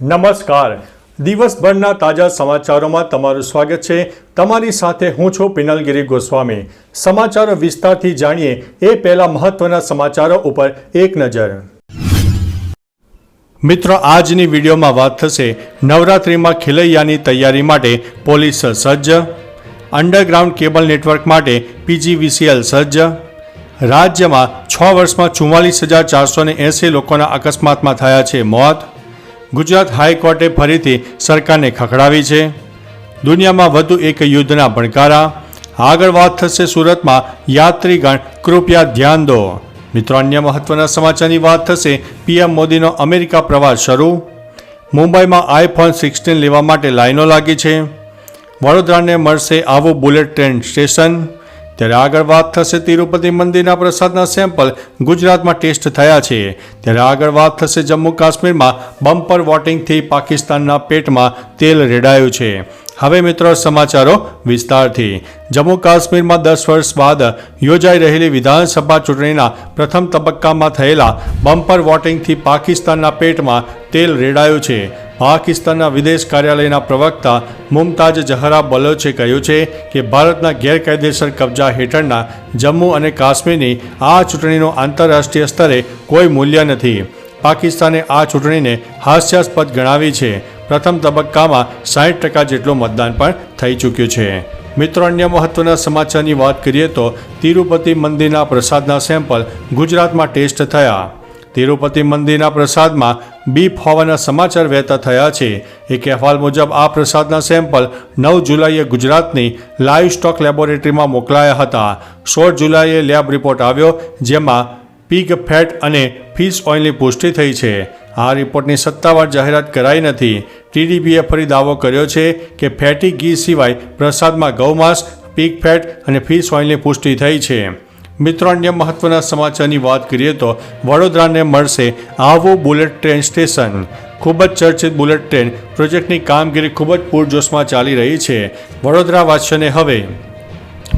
નમસ્કાર. દિવસભરના તાજા સમાચારોમાં તમારું સ્વાગત છે. તમારી સાથે હું છું પિનલગીરી ગોસ્વામી. સમાચારો વિસ્તારથી જાણીએ એ પહેલા મહત્વના સમાચારો ઉપર એક નજર. મિત્રો, આજની વિડીયોમાં વાત થશે નવરાત્રિમાં ખેલૈયાની તૈયારી માટે પોલીસ સજ્જ, અંડરગ્રાઉન્ડ કેબલ નેટવર્ક માટે પીજીવીસીએલ સજ્જ, રાજ્યમાં છ વર્ષમાં ચુમ્માલીસ હજાર ચારસો એંસી લોકોના અકસ્માતમાં થયા છે મોત ગુજરાત હાઈકોર્ટે ફરીથી સરકારને ખખડાવી છે. દુનિયામાં વધુ એક યુદ્ધના ભણકારા. આગળ વાત થશે સુરતમાં. યાત્રીગણ, કૃપયા ધ્યાન દો. મિત્રો, અન્ય મહત્વના સમાચારની વાત થશે. પીએમ મોદીનો અમેરિકા પ્રવાસ શરૂ. મુંબઈમાં આઈફોન સિક્સટીન લેવા માટે લાઈનો લાગી છે. વડોદરાને મળશે આવું બુલેટ ટ્રેન સ્ટેશન. ત્યારે આગળ વાત થશે તિરુપતિ મંદિરના પ્રસાદના સેમ્પલ ગુજરાતમાં ટેસ્ટ થયા છે. ત્યારે આગળ વાત થશે જમ્મુ કાશ્મીરમાં બમ્પર વોટિંગથી પાકિસ્તાનના પેટમાં તેલ રેડાયું છે. હવે મિત્રો સમાચારો વિસ્તારથી. જમ્મુ કાશ્મીરમાં દસ વર્ષ બાદ યોજાઈ રહેલી વિધાનસભા ચૂંટણીના પ્રથમ તબક્કામાં થયેલા બમ્પર વોટિંગથી પાકિસ્તાનના પેટમાં તેલ રેડાયું છે. પાકિસ્તાનના વિદેશ કાર્યાલયના પ્રવક્તા મુમતાજ જહરા બલોચે કહ્યું છે કે ભારતના ગેરકાયદેસર કબજા હેઠળના જમ્મુ અને કાશ્મીરની આ ચૂંટણીનું આંતરરાષ્ટ્રીય સ્તરે કોઈ મૂલ્ય નથી. પાકિસ્તાને આ ચૂંટણીને હાસ્યાસ્પદ ગણાવી છે. પ્રથમ તબક્કામાં સાઠ ટકા જેટલું મતદાન પણ થઈ ચૂક્યું છે. મિત્રો, અન્ય મહત્વના સમાચારની વાત કરીએ તો તિરુપતિ મંદિરના પ્રસાદના સેમ્પલ ગુજરાતમાં ટેસ્ટ થયા. તિરુપતિ મંદિરના પ્રસાદમાં બીફ હોવાના સમાચાર વહેતા થયા છે. એક અહેવાલ મુજબ આ પ્રસાદના સેમ્પલ નવ જુલાઈએ ગુજરાતની લાઈવ સ્ટોક લેબોરેટરીમાં મોકલાયા હતા. સોળ જુલાઈએ લેબ રિપોર્ટ આવ્યો, જેમાં પીગ ફેટ અને ફિશ ઓઇલની પુષ્ટિ થઈ છે. આ રિપોર્ટની સત્તાવાર જાહેરાત કરાઈ નથી. ટીડીપીએ ફરી દાવો કર્યો છે કે ફેટી ઘી સિવાય પ્રસાદમાં ગૌમાંસ, પીગ ફેટ અને ફિશ ઓઇલની પુષ્ટિ થઈ છે. મિત્રો, અન્ય મહત્વના સમાચારની વાત કરીએ તો વડોદરાને મળશે આવું બુલેટ ટ્રેન સ્ટેશન. ખૂબ જ ચર્ચિત બુલેટ ટ્રેન પ્રોજેક્ટની કામગીરી ખૂબ જ પૂરજોશમાં ચાલી રહી છે. વડોદરા વાસીઓને હવે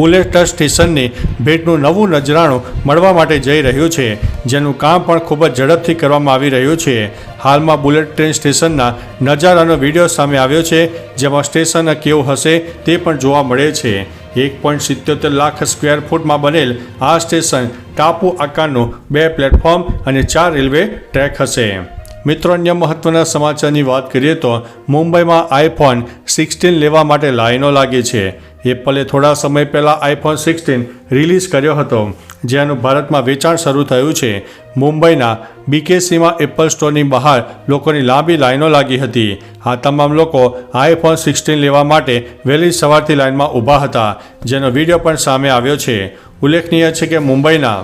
બુલેટ સ્ટેશનની ભેટનું નવું નજરાણું મળવા માટે જઈ રહ્યું છે, જેનું કામ પણ ખૂબ જ ઝડપથી કરવામાં આવી રહ્યું છે. હાલમાં બુલેટ ટ્રેન સ્ટેશનના નજારાનો વીડિયો સામે આવ્યો છે, જેમાં સ્ટેશન કેવું હશે તે પણ જોવા મળે છે. એક પોઈન્ટ સિત્યોતેર લાખ સ્ક્વેર ફૂટમાં બનેલ આ સ્ટેશન ટાપુ આકારનું બે પ્લેટફોર્મ અને ચાર રેલવે ટ્રેક હશે. મિત્રો, અન્ય મહત્વના સમાચારની વાત કરીએ તો મુંબઈમાં આઈફોન સિક્સટીન લેવા માટે લાઈનો લાગી છે. એપલે થોડા સમય પહેલાં આઈફોન સિક્સટીન રિલીઝ કર્યો હતો, જેનું ભારતમાં વેચાણ શરૂ થયું છે. મુંબઈના બીકેસીમાં એપલ સ્ટોરની બહાર લોકોની લાંબી લાઈનો લાગી હતી. આ તમામ લોકો આઈફોન સિક્સટીન લેવા માટે વહેલી સવારથી લાઇનમાં ઊભા હતા, જેનો વીડિયો પણ સામે આવ્યો છે. ઉલ્લેખનીય છે કે મુંબઈના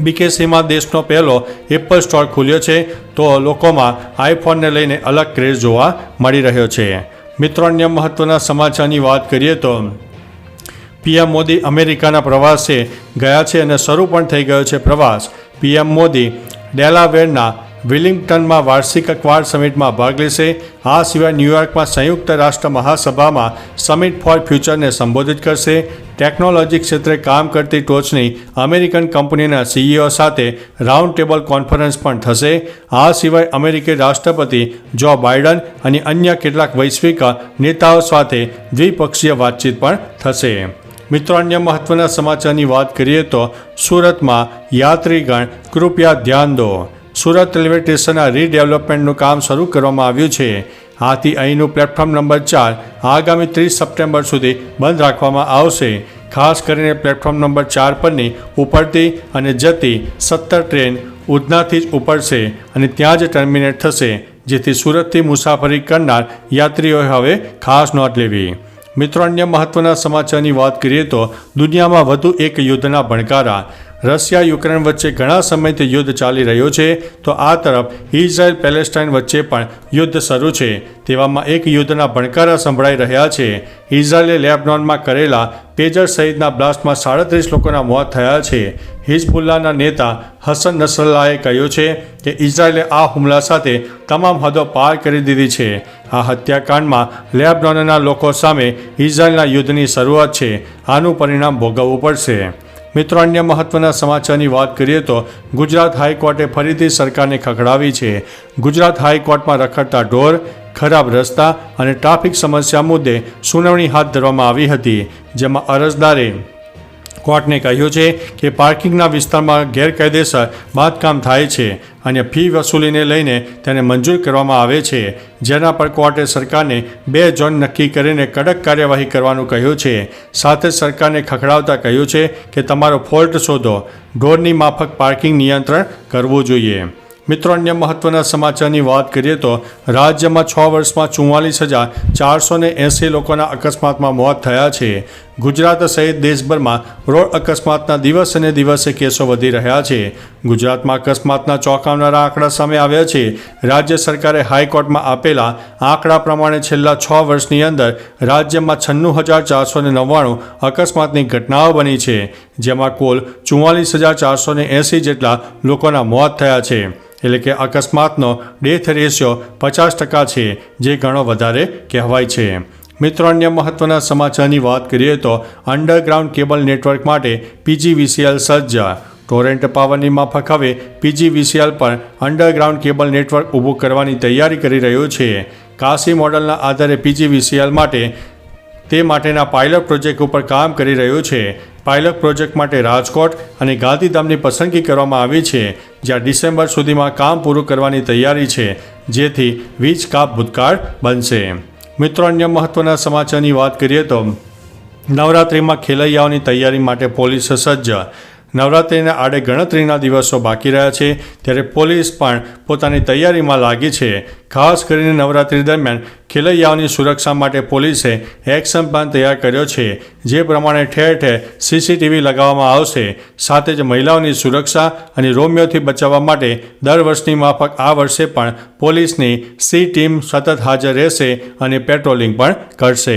બીકેસીમાં દેશનો પહેલો એપલ સ્ટોર ખુલ્યો છે, તો લોકોમાં આઈફોનને લઈને અલગ ક્રેઝ જોવા મળી રહ્યો છે. મિત્રો, અન્ય મહત્વના સમાચારની વાત કરીએ તો પીએમ મોદી અમેરિકાના પ્રવાસે ગયા છે અને શરૂ પણ થઈ ગયો છે પ્રવાસ. પીએમ મોદી ડેલાવેરના વિલિંગ્ટનમાં વાર્ષિક ક્વાડ સમિટમાં ભાગ લેશે. આ સિવાય ન્યૂયોર્કમાં સંયુક્ત રાષ્ટ્ર મહાસભામાં સમિટ ફોર ફ્યુચરને સંબોધિત કરશે. ટેકનોલોજી ક્ષેત્રે કામ કરતી ટોચની અમેરિકન કંપનીના સીઈઓ સાથે રાઉન્ડ ટેબલ કોન્ફરન્સ પણ થશે. આ સિવાય અમેરિકી રાષ્ટ્રપતિ જો બાઇડન અને અન્ય કેટલાક વૈશ્વિક નેતાઓ સાથે દ્વિપક્ષીય વાતચીત પણ થશે. મિત્રો, અન્ય મહત્વના સમાચારની વાત કરીએ તો સુરતમાં યાત્રીગણ, કૃપયા ધ્યાન દો. સુરત રેલવે સ્ટેશનના રીડેવલપમેન્ટનું કામ શરૂ કરવામાં આવ્યું છે. આથી અહીંનું પ્લેટફોર્મ નંબર ચાર આગામી ત્રીસ સપ્ટેમ્બર સુધી બંધ રાખવામાં આવશે. ખાસ કરીને પ્લેટફોર્મ નંબર ચાર પરની ઉપડતી અને જતી સત્તર ટ્રેન ઉધનાથી જ ઉપડશે અને ત્યાં જ ટર્મિનેટ થશે, જેથી સુરતથી મુસાફરી કરનાર યાત્રીઓએ હવે ખાસ નોંધ લેવી. મિત્રો, અન્ય મહત્વના સમાચારની વાત કરીએ તો દુનિયામાં વધુ એક યુદ્ધના ભણકારા. રશિયા, યુક્રેન વચ્ચે ઘણા સમયથી યુદ્ધ ચાલી રહ્યું છે, તો આ તરફ ઇઝરાયલ પેલેસ્ટાઇન વચ્ચે પણ યુદ્ધ શરૂ છે. તેવામાં એક યુદ્ધના ભણકારા સંભળાઈ રહ્યા છે. ઇઝરાયલે લેબનોનમાં કરેલા પેજર સહિતના બ્લાસ્ટમાં સાડત્રીસ લોકોના મોત થયા છે. હિઝબુલ્લાના નેતા હસન નસરલ્લાએ કહ્યું છે કે ઇઝરાયલે આ હુમલા સાથે તમામ હદો પાર કરી દીધી છે. આ હત્યાકાંડમાં લેબનોનના લોકો સામે ઇઝરાયલના યુદ્ધની શરૂઆત છે. આનું પરિણામ ભોગવવું પડશે. મિત્રો, અન્ય મહત્વના સમાચારની વાત કરીએ તો ગુજરાત હાઈકોર્ટે ફરીથી સરકારને ખખડાવી છે. ગુજરાત હાઈકોર્ટમાં રખડતા ઢોર, ખરાબ રસ્તા અને ટ્રાફિક સમસ્યા મુદ્દે સુનાવણી હાથ ધરવામાં આવી હતી, જેમાં અરજદારે કોર્ટને કહ્યું છે કે પાર્કિંગના વિસ્તારમાં ગેરકાયદેસર બાંધકામ થાય છે અને ફી વસૂલીને લઈને તેને મંજૂર કરવામાં આવે છે. જેના પર કોર્ટે સરકારને બે ઝોન નક્કી કરીને કડક કાર્યવાહી કરવાનું કહ્યું છે. સાથે સરકારને ખખડાવતા કહ્યું છે કે તમારો ફોલ્ટ શોધો. ઢોરની માફક પાર્કિંગ નિયંત્રણ કરવું જોઈએ. મિત્રો, અન્ય મહત્વના સમાચારની વાત કરીએ તો રાજ્યમાં છ વર્ષમાં ચુમ્માલીસ હજાર ચારસો ને એંસી લોકોના અકસ્માતમાં મોત થયા છે. ગુજરાત સહિત દેશભરમાં રોડ અકસ્માતના દિવસે ને દિવસે કેસો વધી રહ્યા છે. ગુજરાતમાં અકસ્માતના ચોંકાવનારા આંકડા સામે આવ્યા છે. રાજ્ય સરકારે હાઈકોર્ટમાં આપેલા આંકડા પ્રમાણે છેલ્લા છ વર્ષની અંદર રાજ્યમાં છન્નું હજાર ચારસો ને નવ્વાણું અકસ્માતની ઘટનાઓ બની છે, જેમાં કુલ ચુમ્માલીસ હજાર ચારસો ને એંસી જેટલા લોકોના મોત થયા છે. એટલે કે અકસ્માતનો ડેથ રેશિયો પચાસ ટકા છે, જે ઘણો વધારે કહેવાય છે. મિત્રો, અન્ય મહત્વના સમાચારની વાત કરીએ તો અંડરગ્રાઉન્ડ કેબલ નેટવર્ક માટે પીજીવીસીએલ સજ્જ. ટોરેન્ટ પાવરની માફક હવે પીજીવીસીએલ પર અંડરગ્રાઉન્ડ કેબલ નેટવર્ક ઊભું કરવાની તૈયારી કરી રહ્યું છે. કાશી મોડલના આધારે પીજીવીસીએલ માટે તે માટેના પાયલટ પ્રોજેક્ટ ઉપર કામ કરી રહ્યું છે. પાયલટ પ્રોજેક્ટ માટે રાજકોટ અને ગાંધીધામની પસંદગી કરવામાં આવી છે, જ્યાં ડિસેમ્બર સુધીમાં કામ પૂરું કરવાની તૈયારી છે, જેથી વીજ કાપ ભૂતકાળ બનશે. મિત્રો અન્ય મહત્વના સમાચારની વાત કરીએ તો નવરાત્રિમાં ખેલૈયાઓની તૈયારી માટે પોલીસ સજ્જ નવરાત્રિના આડે ગણતરીના દિવસો બાકી રહ્યા છે, ત્યારે પોલીસ પણ પોતાની તૈયારીમાં લાગી છે. ખાસ કરીને નવરાત્રિ દરમિયાન ખેલૈયાઓની સુરક્ષા માટે પોલીસે એક્શન પ્લાન તૈયાર કર્યો છે, જે પ્રમાણે ઠેર ઠેર સીસીટીવી લગાવવામાં આવશે. સાથે જ મહિલાઓની સુરક્ષા અને રોમિયોથી બચાવવા માટે દર વર્ષની માફક આ વર્ષે પણ પોલીસની સી ટીમ સતત હાજર રહેશે અને પેટ્રોલિંગ પણ કરશે.